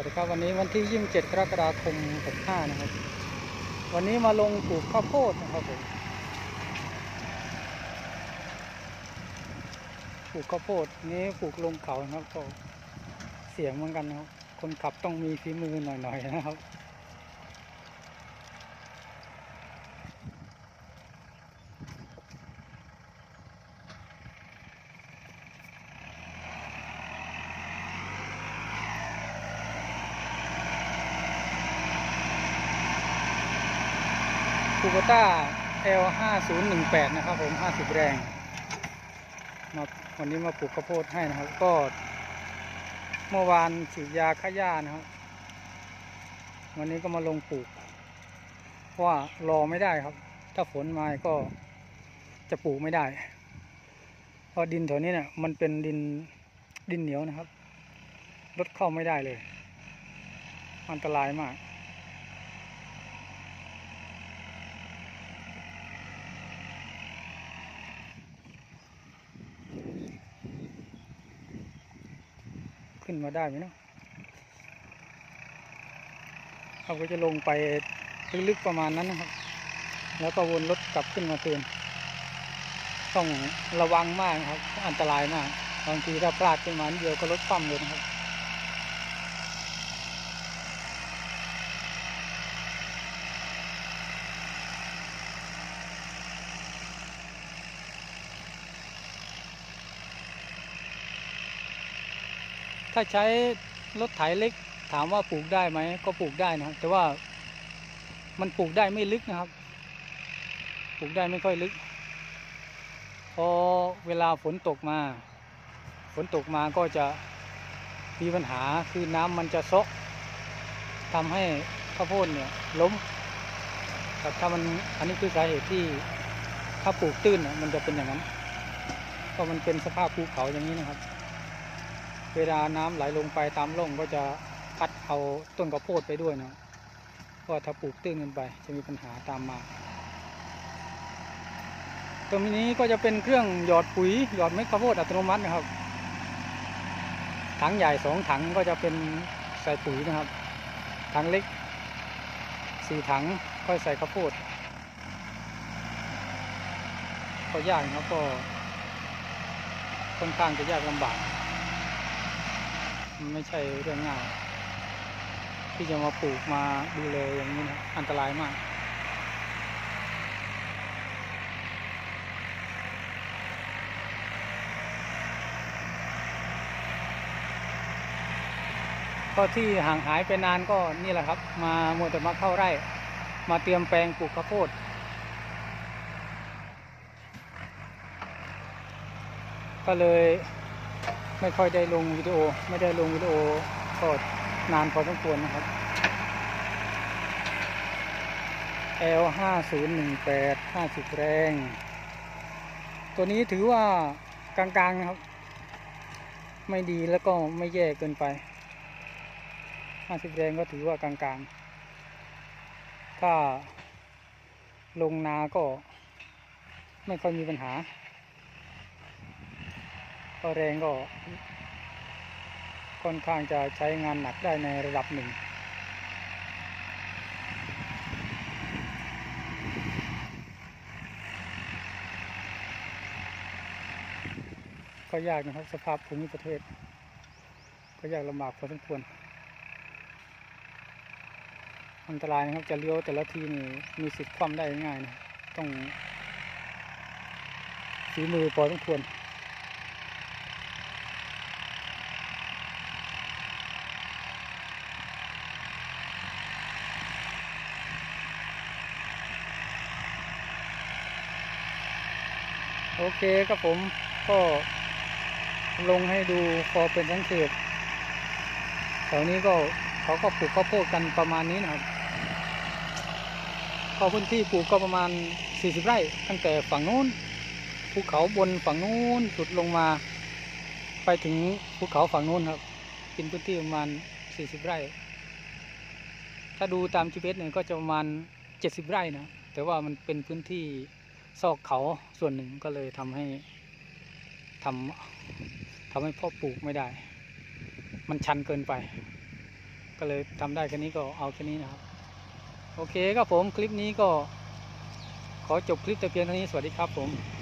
วัสดีครับวันนี้วันที่ 27 กรกฎาคม 65 นะครับ วันนี้มาลงปลูกข้าวโพดนะครับผมปลูกข้าวโพดนี้ปลูกลงเขานะครับก็เสียงเหมือนกันนะครับ คนขับต้องมีฝีมือหน่อยๆนะครับ คูโบต้า L 5 0 1 8นะครับผม 50 แรงมาวันนี้มาปลูกข้าวโพดให้นะครับ ก็เมื่อวานฉีดยาฆ่าหญ้านะครับ วันนี้ก็มาลงปลูก เพราะว่ารอไม่ได้ครับ ถ้าฝนมาก็จะปลูกไม่ได้ เพราะดินแถวนี้เนี่ยมันเป็นดินดินเหนียวนะครับรถเข้าไม่ได้เลย อันตรายมาก ขึ้นมาได้ไหมเนาะเขาก็จะลงไปลึกๆประมาณนั้นนะครับ แล้วก็วนรถกลับขึ้นมาเตือนต้องระวังมากครับ อันตรายมากบางทีถ้าพลาดขึ้นมาเดียวก็รถคว่ำเลยนะครับ ถ้าใช้รถไถเล็กถามว่าปลูกได้ไหมก็ปลูกได้นะครับ แต่ว่ามันปลูกได้ไม่ลึกนะครับ ปลูกได้ไม่ค่อยลึก พอเวลาฝนตกมา ฝนตกมาก็จะมีปัญหาคือน้ำมันจะซกทำให้ข้าวโพดเนี่ยล้มครับถ้ามันอันนี้คือสาเหตุที่ถ้าปลูกตื้นนะมันจะเป็นอย่างนั้นเพราะมันเป็นสภาพภูเขาอย่างนี้นะครับ เวลาน้ำไหลลงไปตามร่องก็จะพัดเอาต้นข้าวโพดไปด้วยนะเพราะถ้าปลูกตื้นเกินไปจะมีปัญหาตามมาตรงนี้ก็จะเป็นเครื่องหยอดปุ๋ยหยอดเม็ดข้าวโพดอัตโนมัตินะครับ ถังใหญ่สองถังก็จะเป็นใส่ปุ๋ยนะครับ ถังเล็กสี่ถังก็ใส่ข้าวโพดก็ยากนะครับก็ค่อนข้างจะยากลำบาก มันไม่ใช่เรื่องง่าย ที่จะมาปลูกมาดูแลอย่างนี้นะอันตรายมาก ก็ที่ห่างหายไปนานก็นี่แหละครับ มามัวแต่มาเข้าไร่ มาเตรียมแปลงปลูกข้าวโพดก็เลย ไม่ค่อยได้ลงวิดีโอ ไม่ได้ลงวิดีโอก็นานพอสมควรนะครับ L 5 0 1 8 50 แรง ตัวนี้ถือว่ากลางๆนะครับ ไม่ดีแล้วก็ไม่แย่เกินไป 50 แรงก็ถือว่ากลางๆ ถ้าลงนาก็ไม่ค่อยมีปัญหา ก็แรงก็ค่อนข้างจะใช้งานหนักได้ในระดับหนึ่ง ก็ยากนะครับสภาพภูมิประเทศ ก็ยากลำบากพอสมควร อันตรายนะครับจะเลี้ยวแต่ละทีนี่มีสิทธิ์คว่ำได้ง่ายนะ ต้องฝีมือพอสมควร โอเคครับผมก็ลงให้ดูพอเป็นสังเกตแถวนี้ก็เขาก็ปลูกข้าวโพดกันประมาณนี้นะครับพอพื้นที่ปลูกก็ประมาณ 40 ไร่ ตั้งแต่ฝั่งนู้นภูเขาบนฝั่งนู้นสุดลงมา ไปถึงภูเขาฝั่งนู้นครับเป็นพื้นที่ประมาณ 40 ไร่ ถ้าดูตาม GPS เนี่ยก็จะประมาณ 70 ไร่นะ แต่ว่ามันเป็นพื้นที่ ซอกเขาส่วนหนึ่งก็เลยทำให้ทำทำให้พ่อปลูกไม่ได้ มันชันเกินไป ก็เลยทำได้แค่นี้ก็เอาแค่นี้นะครับ โอเคครับผมคลิปนี้ก็ขอจบคลิปแต่เพียงเท่านี้สวัสดีครับผม